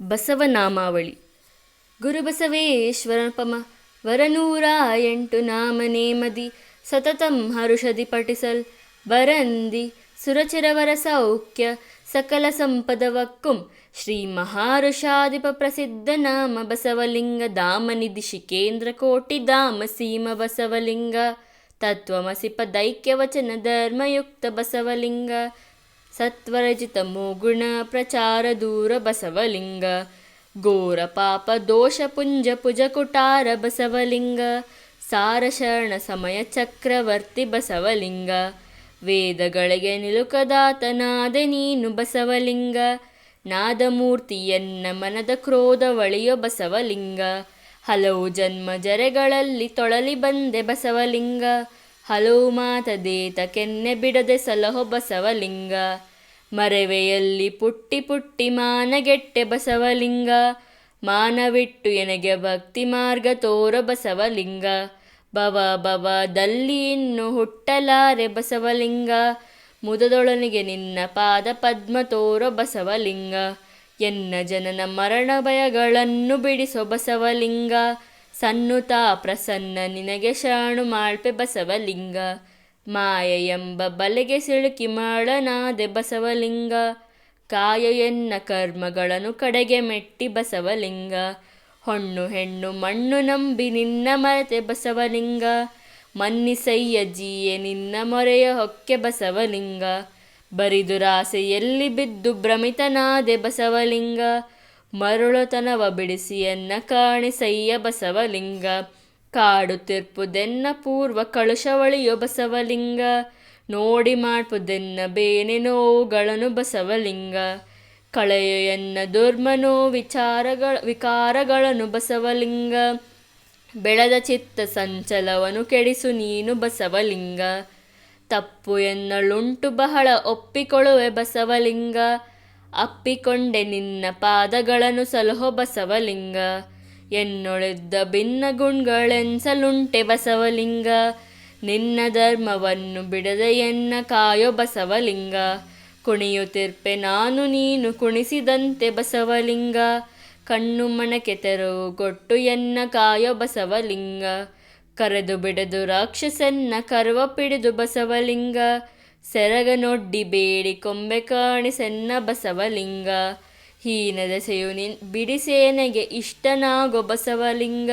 ಬಸವನಾಮಾವಳಿ. ಗುರುಬಸವೇಶ್ವರಪಮ ವರನೂರ ಎಂಟು ನಾಮ ನೇಮದಿ ಸತತಂ ಹರುಷದಿ ಪಟಿಸಲ್ ಬರಂದಿ ಸುರಚರವರ ಸೌಖ್ಯ, ಸಕಲ ಸಂಪದವಕ್ಕುಂ ಶ್ರೀ ಮಹಾರುಷಾಧಿಪ ಪ್ರಸಿದ್ಧ ನಾಮ ಬಸವಲಿಂಗ ಧಾಮನಿಧಿ ಶಿಕೇಂದ್ರ ಕೋಟಿ ದಾಮ ಸೀಮ ಬಸವಲಿಂಗ, ತತ್ವಮಸಿಪ ದೈಕ್ಯವಚನ ಧರ್ಮಯುಕ್ತ ಬಸವಲಿಂಗ ಸತ್ವರಜಿತ ಮೋಗುಣ ಪ್ರಚಾರ ದೂರ ಬಸವಲಿಂಗ. ಘೋರ ಪಾಪ ದೋಷ ಪುಂಜ ಪುಜ ಕುಟಾರ ಬಸವಲಿಂಗ. ಸಾರ ಶರಣ ಸಮಯ ಚಕ್ರವರ್ತಿ ಬಸವಲಿಂಗ. ವೇದಗಳಿಗೆ ನಿಲುಕದಾತನಾದೆ ನೀನು ಬಸವಲಿಂಗ. ನಾದಮೂರ್ತಿಯನ್ನ ಮನದ ಕ್ರೋಧ ಬಸವಲಿಂಗ. ಹಲವು ಜನ್ಮ ಜರೆಗಳಲ್ಲಿ ತೊಳಲಿ ಬಂದೆ ಬಸವಲಿಂಗ. ಹಲವು ಮಾತದೇತ ಕೆನ್ನೆ ಬಿಡದೆ ಸಲಹೋ ಬಸವಲಿಂಗ. ಮರೆವೆಯಲ್ಲಿ ಪುಟ್ಟಿ ಪುಟ್ಟಿ ಮಾನಗೆಟ್ಟೆ ಬಸವಲಿಂಗ. ಮಾನವಿಟ್ಟು ಎನಗೆ ಭಕ್ತಿ ಮಾರ್ಗ ತೋರ ಬಸವಲಿಂಗ. ಬವ ಬವದಲ್ಲಿ ಇನ್ನು ಹುಟ್ಟಲಾರೆ ಬಸವಲಿಂಗ. ಮುದದೊಳನಿಗೆ ನಿನ್ನ ಪಾದ ಪದ್ಮ ತೋರ ಬಸವಲಿಂಗ. ಎನ್ನ ಜನನ ಮರಣ ಭಯಗಳನ್ನು ಬಿಡಿಸೋ ಬಸವಲಿಂಗ. ಸನ್ನುತಾ ಪ್ರಸನ್ನ ನಿನಗೆ ಶರಣು ಮಾಳ್ಪೆ ಬಸವಲಿಂಗ. ಮಾಯ ಎಂಬ ಬಲೆಗೆ ಸಿಳುಕಿ ಮಾಡನಾದೆ ಬಸವಲಿಂಗ. ಕಾಯ ಎನ್ನ ಕರ್ಮಗಳನ್ನು ಕಡೆಗೆ ಮೆಟ್ಟಿ ಬಸವಲಿಂಗ. ಹೊಣ್ಣು ಹೆಣ್ಣು ಮಣ್ಣು ನಂಬಿ ನಿನ್ನ ಮರೆತೆ ಬಸವಲಿಂಗ. ಮನ್ನಿಸಯ್ಯ ಜೀಯೆ ನಿನ್ನ ಮೊರೆಯ ಹೊಕ್ಕೆ ಬಸವಲಿಂಗ. ಬರಿದುರಾಸೆಯಲ್ಲಿ ಬಿದ್ದು ಭ್ರಮಿತನಾದೆ ಬಸವಲಿಂಗ. ಮರುಳುತನವ ಬಿಡಿಸಿ ಎನ್ನ ಕಾಣಿಸಯ್ಯ ಬಸವಲಿಂಗ. ಕಾಡುತ್ತಿರ್ಪುದೆನ್ನ ಪೂರ್ವ ಕಳುಷವಳಿಯೋ ಬಸವಲಿಂಗ. ನೋಡಿ ಮಾಡ್ಪುದೆನ್ನ ಬೇನೆ ನೋವುಗಳನ್ನು ಬಸವಲಿಂಗ. ಕಳೆಯನ್ನ ದುರ್ಮನೋ ವಿಚಾರಗಳ ವಿಕಾರಗಳನ್ನು ಬಸವಲಿಂಗ. ಬೆಳೆದ ಚಿತ್ತ ಸಂಚಲವನು ಕೆಡಿಸು ನೀನು ಬಸವಲಿಂಗ. ತಪ್ಪು ಎನ್ನಳುಂಟು ಬಹಳ ಒಪ್ಪಿಕೊಳ್ಳುವೆ ಬಸವಲಿಂಗ. ಅಪ್ಪಿಕೊಂಡೆ ನಿನ್ನ ಪಾದಗಳನ್ನು ಸಲಹೋ ಬಸವಲಿಂಗ. ಎನ್ನೊಳೆದ್ದ ಭಿನ್ನ ಗುಣ್ಗಳೆನ್ಸಲುಂಟೆ ಬಸವಲಿಂಗ. ನಿನ್ನ ಧರ್ಮವನ್ನು ಬಿಡದ ಎನ್ನ ಕಾಯೋ ಬಸವಲಿಂಗ. ಕುಣಿಯುತ್ತಿರ್ಪೆ ನಾನು ನೀನು ಕುಣಿಸಿದಂತೆ ಬಸವಲಿಂಗ. ಕಣ್ಣು ಮಣಕೆ ತೆರವು ಕೊಟ್ಟು ಎನ್ನ ಕಾಯೋ ಬಸವಲಿಂಗ. ಕರೆದು ಬಿಡದು ರಾಕ್ಷಸನ್ನ ಕರ್ವ ಪಿಡಿದು ಬಸವಲಿಂಗ. ಸೆರಗ ನೊಡ್ಡಿ ಬೇಡಿ ಕೊಂಬೆ ಕಾಣಿಸೆನ್ನ ಬಸವಲಿಂಗ. ಹೀನದೆಸೆಯು ನಿನ್ ಬಿಡಿಸೇನೆಗೆ ಇಷ್ಟನಾಗೊ ಬಸವಲಿಂಗ.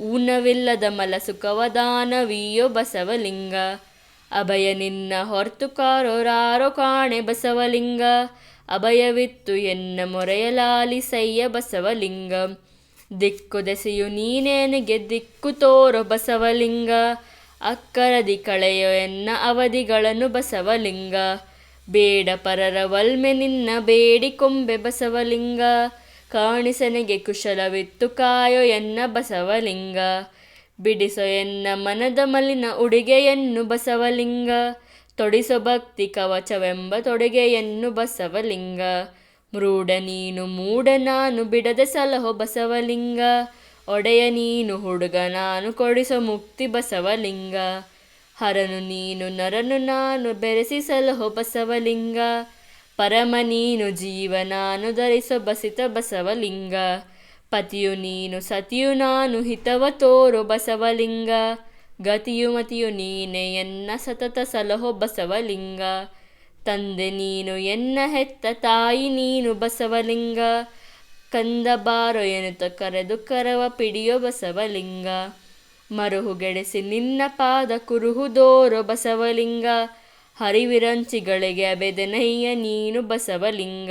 ಊನವಿಲ್ಲದ ಮಲ ಸುಖವದಾನವೀಯೋ ಬಸವಲಿಂಗ. ಅಭಯ ನಿನ್ನ ಹೊರ್ತುಕಾರೋರಾರೋ ಕಾಣೆ ಬಸವಲಿಂಗ. ಅಭಯವಿತ್ತು ಎನ್ನ ಮೊರೆಯಲಾಲಿಸಯ್ಯ ಬಸವಲಿಂಗ. ದಿಕ್ಕು ದೆಸೆಯು ನೀನೇನಿಗೆ ದಿಕ್ಕು ತೋರೋ ಬಸವಲಿಂಗ. ಅಕ್ಕರದಿ ಕಳೆಯೋ ಎನ್ನ ಅವಧಿಗಳನ್ನು ಬಸವಲಿಂಗ. ಬೇಡ ಪರರ ವಲ್ಮೆ ನಿನ್ನ ಬೇಡಿಕೊಂಬೆ ಬಸವಲಿಂಗ. ಕಾಣಿಸನೆಗೆ ಕುಶಲವಿತ್ತು ಕಾಯೋ ಎನ್ನ ಬಸವಲಿಂಗ. ಬಿಡಿಸೋ ಎನ್ನ ಮನದ ಮಲಿನ ಉಡುಗೆಯನ್ನು ಬಸವಲಿಂಗ. ತೊಡಿಸೋ ಭಕ್ತಿ ಕವಚವೆಂಬ ತೊಡುಗೆಯನ್ನು ಬಸವಲಿಂಗ. ಮೃಡ ನೀನು ಮೂಡ ನಾನು ಬಿಡದೆ ಸಲಹೋ ಬಸವಲಿಂಗ. ಒಡೆಯ ನೀನು ಹುಡುಗ ನಾನು ಕೊಡಿಸೋ ಮುಕ್ತಿ ಬಸವಲಿಂಗ. ಹರನು ನೀನು ನರನು ನಾನು ಬೆರೆಸಿ ಸಲಹೋ ಬಸವಲಿಂಗ. ಪರಮ ನೀನು ಜೀವ ನಾನು ಧರಿಸೋ ಬಸಿತ ಬಸವಲಿಂಗ. ಪತಿಯು ನೀನು ಸತಿಯು ನಾನು ಹಿತವ ತೋರು ಬಸವಲಿಂಗ. ಗತಿಯು ಮತಿಯು ನೀನೆ ಎನ್ನ ಸತತ ಸಲಹೋ ಬಸವಲಿಂಗ. ತಂದೆ ನೀನು ಎನ್ನ ಹೆತ್ತ ತಾಯಿ ನೀನು ಬಸವಲಿಂಗ. ಕಂದ ಬಾರೋ ಎನ್ನುತ್ತ ಕರೆದು ಕರವ ಪಿಡಿಯೋ ಬಸವಲಿಂಗ. ಮರುಹುಗೆಡಿಸಿ ನಿನ್ನ ಪಾದ ಕುರುಹುದೋರೋ ಬಸವಲಿಂಗ. ಹರಿವಿರಂಚಿಗಳಿಗೆ ಅಬೆದನಯ್ಯ ನೀನು ಬಸವಲಿಂಗ.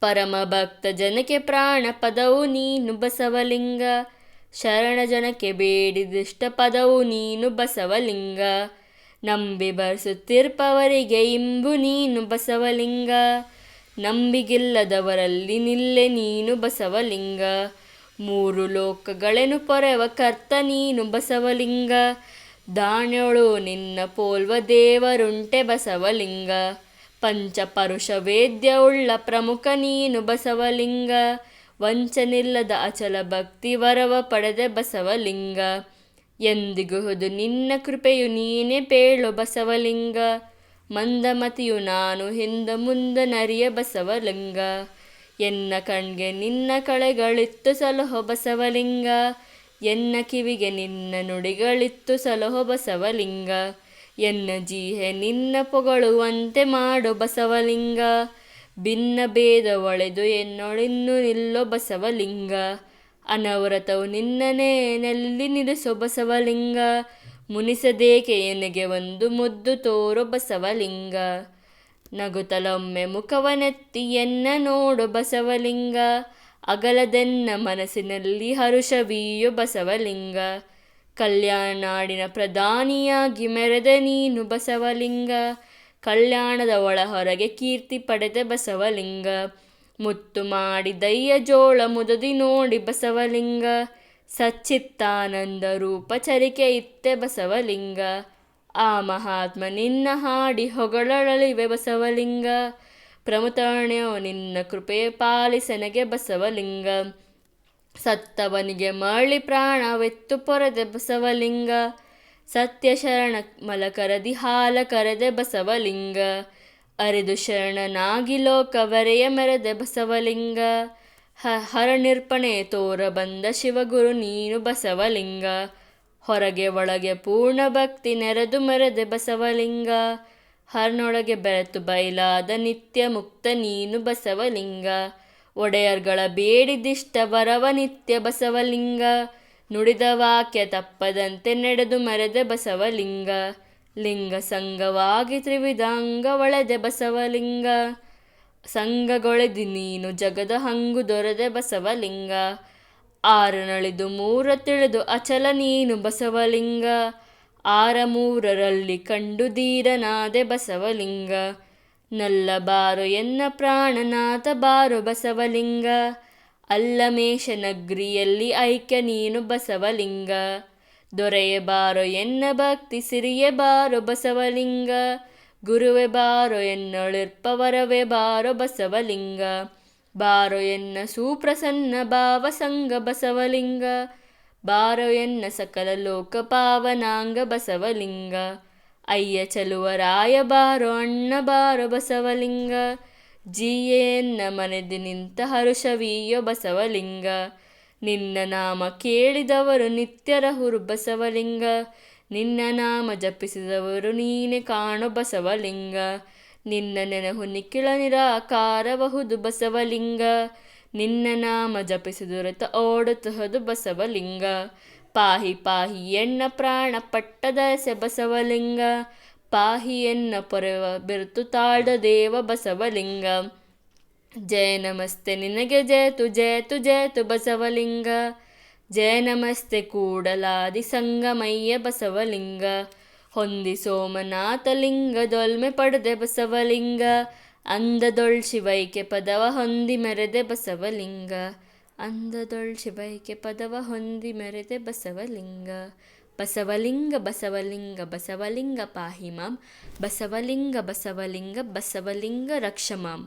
ಪರಮ ಭಕ್ತ ಜನಕ್ಕೆ ಪ್ರಾಣ ಪದವು ನೀನು ಬಸವಲಿಂಗ. ಶರಣ ಜನಕ್ಕೆ ಬೇಡಿದಿಷ್ಟ ಪದವು ನೀನು ಬಸವಲಿಂಗ. ನಂಬಿ ಬರೆಸುತ್ತಿರ್ಪವರಿಗೆ ಇಂಬು ನೀನು ಬಸವಲಿಂಗ. ನಂಬಿಗಿಲ್ಲದವರಲ್ಲಿ ನಿಲ್ಲೆ ನೀನು ಬಸವಲಿಂಗ. ಮೂರು ಲೋಕಗಳೆನು ಪೊರೆವ ಕರ್ತ ನೀನು ಬಸವಲಿಂಗ. ದಾಣ್ಯೊಳು ನಿನ್ನ ಪೋಲ್ವ ದೇವರುಂಟೆ ಬಸವಲಿಂಗ. ಪಂಚಪರುಷ ವೇದ್ಯ ಉಳ್ಳ ಪ್ರಮುಖ ನೀನು ಬಸವಲಿಂಗ. ವಂಚನಿಲ್ಲದ ಅಚಲ ಭಕ್ತಿ ವರವ ಪಡೆದೆ ಬಸವಲಿಂಗ. ಎಂದಿಗುಹುದು ನಿನ್ನ ಕೃಪೆಯು ನೀನೇ ಪೇಳು ಬಸವಲಿಂಗ. ಮಂದಮತಿಯು ನಾನು ಹಿಂದ ಮುಂದ ನರಿಯ ಬಸವಲಿಂಗ. ಎನ್ನ ಕಣ್ಗೆ ನಿನ್ನ ಕಳೆಗಳಿತ್ತು ಸಲಹೊ ಬಸವಲಿಂಗ ಎನ್ನ ಕಿವಿಗೆ ನಿನ್ನ ನುಡಿಗಳಿತ್ತು ಸಲಹೋ ಬಸವಲಿಂಗ ಎನ್ನ ಜೀಹೆ ನಿನ್ನ ಪೊಗಳುವಂತೆ ಮಾಡು ಬಸವಲಿಂಗ ಭಿನ್ನ ಭೇದ ಒಳೆದು ಎನ್ನೊಳಿನ್ನು ನಿಲ್ಲೋ ಬಸವಲಿಂಗ ಅನವರತವು ನಿನ್ನನೇ ನೆಲ್ಲಿ ನಿಲ್ಲಿಸೋ ಬಸವಲಿಂಗ ಮುನಿಸದೇಕೆ ಎನಗೆ ಒಂದು ಮುದ್ದು ತೋರೋ ಬಸವಲಿಂಗ ನಗುತ್ತಲೊಮ್ಮೆ ಮುಖವನೆತ್ತಿ ಎನ್ನ ನೋಡು ಬಸವಲಿಂಗ. ಅಗಲದೆನ್ನ ಮನಸ್ಸಿನಲ್ಲಿ ಹರುಷವೀಯು ಬಸವಲಿಂಗ. ಕಲ್ಯಾಣಾಡಿನ ಪ್ರಧಾನಿಯಾಗಿ ಮೆರೆದ ನೀನು ಬಸವಲಿಂಗ. ಕಲ್ಯಾಣದ ಒಳ ಹೊರಗೆ ಕೀರ್ತಿ ಪಡೆದೆ ಬಸವಲಿಂಗ. ಮುತ್ತು ಮಾಡಿ ದಯ್ಯ ಜೋಳ ಮುದದಿ ನೋಡಿ ಬಸವಲಿಂಗ. ಸಚ್ಚಿತ್ತಾನಂದ ರೂಪ ಚರಿಕೆ ಇತ್ತೆ ಬಸವಲಿಂಗ. ಆ ಮಹಾತ್ಮ, ನಿನ್ನ ಹಾಡಿ ಹೊಗಳಳಲಿವೆ ಬಸವಲಿಂಗ. ಪ್ರಮುತಾಣ್ಯೋ ನಿನ್ನ ಕೃಪೆ ಪಾಲಿಸನಗೆ ಬಸವಲಿಂಗ. ಸತ್ತವನಿಗೆ ಮರಳಿ ಪ್ರಾಣವೆತ್ತು ಪೊರೆದೆ ಬಸವಲಿಂಗ. ಸತ್ಯ ಶರಣ ಮಲಕರದಿ ಹಾಲ ಕರೆದೆ ಬಸವಲಿಂಗ. ಅರಿದು ಶರಣನಾಗಿ ಲೋಕವರೆಯ ಮೆರೆದೆ ಬಸವಲಿಂಗ. ಹ ಹರನಿರ್ಪಣೆ ತೋರ ಬಂದ ಶಿವಗುರು ನೀನು ಬಸವಲಿಂಗ. ಹೊರಗೆ ಒಳಗೆ ಪೂರ್ಣ ಭಕ್ತಿ ನೆರೆದು ಮರೆದೆ ಬಸವಲಿಂಗ. ಹರನೊಳಗೆ ಬೆರೆತು ಬಯಲಾದ ನಿತ್ಯ ಮುಕ್ತ ನೀನು ಬಸವಲಿಂಗ. ಒಡೆಯರ್ಗಳ ಬೇಡಿದಿಷ್ಟ ವರವ ನಿತ್ಯ ಬಸವಲಿಂಗ. ನುಡಿದ ವಾಕ್ಯ ತಪ್ಪದಂತೆ ನಡೆದು ಮರೆದೆ ಬಸವಲಿಂಗ. ಲಿಂಗ ಸಂಗವಾಗಿ ತ್ರಿವಿಧಾಂಗ ಒಳೆದೆ ಬಸವಲಿಂಗ. ಸಂಘಗೊಳೆದಿ ನೀನು ಜಗದ ಹಂಗು ದೊರೆದೆ ಬಸವಲಿಂಗ. ಆರು ನಳಿದು ಮೂರ ತಿಳಿದು ಅಚಲ ನೀನು ಬಸವಲಿಂಗ. ಆರ ಮೂರರಲ್ಲಿ ಕಂಡು ಧೀರನಾದೆ ಬಸವಲಿಂಗ. ನಲ್ಲ ಬಾರು ಎನ್ನ ಪ್ರಾಣನಾಥ ಬಾರು ಬಸವಲಿಂಗ. ಅಲ್ಲಮೇಶ ನಗ್ರಿಯಲ್ಲಿ ಐಕ್ಯ ನೀನು ಬಸವಲಿಂಗ. ದೊರೆಯ ಬಾರೋ ಎನ್ನ ಭಕ್ತಿ ಸಿರಿಯ ಬಾರೋ ಬಸವಲಿಂಗ. ಗುರುವೆ ಬಾರೋ ಎನ್ನೊಳಿರ್ಪವರವೇ ಬಾರೋ ಬಸವಲಿಂಗ. ಬಾರೋ ಎನ್ನ ಸುಪ್ರಸನ್ನ ಭಾವ ಸಂಗ ಬಸವಲಿಂಗ. ಬಾರೋ ಎನ್ನ ಸಕಲ ಲೋಕ ಪಾವನಾಂಗ ಬಸವಲಿಂಗ. ಅಯ್ಯ ಚಲುವ ರಾಯ ಬಾರೋ ಅಣ್ಣ ಬಾರೋ ಬಸವಲಿಂಗ. ಜೀಯೆನ್ನ ಮನೆದು ನಿಂತ ಹರುಷವೀಯ ಬಸವಲಿಂಗ. ನಿನ್ನ ನಾಮ ಕೇಳಿದವರು ನಿತ್ಯರ ಹುರು ಬಸವಲಿಂಗ. ನಿನ್ನ ನಾಮ ಜಪಿಸಿದವರು ನೀನೆ ಕಾಣೋ ಬಸವಲಿಂಗ. ನಿನ್ನ ನೆನಹು ನಿಖಿಳ ನಿರಾಕಾರಬಹುದು ಬಸವಲಿಂಗ. ನಿನ್ನ ನಾಮ ಜಪಿಸಿದುರತ ಓಡುತ್ತಹದು ಬಸವಲಿಂಗ. ಪಾಹಿ ಪಾಹಿ ಎನ್ನ ಪ್ರಾಣ ಪಟ್ಟದ ಬಸವಲಿಂಗ. ಪಾಹಿ ಎನ್ನ ಪೊರೆವ ಬಿರುತು ತಾಡ ದೇವ ಬಸವಲಿಂಗ. ಜಯ ನಮಸ್ತೆ ನಿನಗೆ ಜಯತು ಜಯತು ಜಯತು ಬಸವಲಿಂಗ. ಜಯ ನಮಸ್ತೆ ಕೂಡಲಾದಿ ಸಂಗಮಯ್ಯ ಬಸವಲಿಂಗ. ಹೊಂದಿ ಸೋಮನಾಥಲಿಂಗ ದೊಲ್ಮೆ ಪಡೆದೆ ಬಸವಲಿಂಗ, ಅಂದದೊಳ್ ಶಿವೈಕೆ ಪದವ ಹೊಂದಿ ಮೆರೆದೆ ಬಸವಲಿಂಗ, ಅಂದದೊಳ್ ಶಿವೈಕೆ ಪದವ ಹೊಂದಿ ಮೆರೆದೆ ಬಸವಲಿಂಗ ಬಸವಲಿಂಗ ಬಸವಲಿಂಗ ಬಸವಲಿಂಗ ಪಾಹಿಮಾಂ ಬಸವಲಿಂಗ ಬಸವಲಿಂಗ ಬಸವಲಿಂಗ ರಕ್ಷ ಮಾಂ.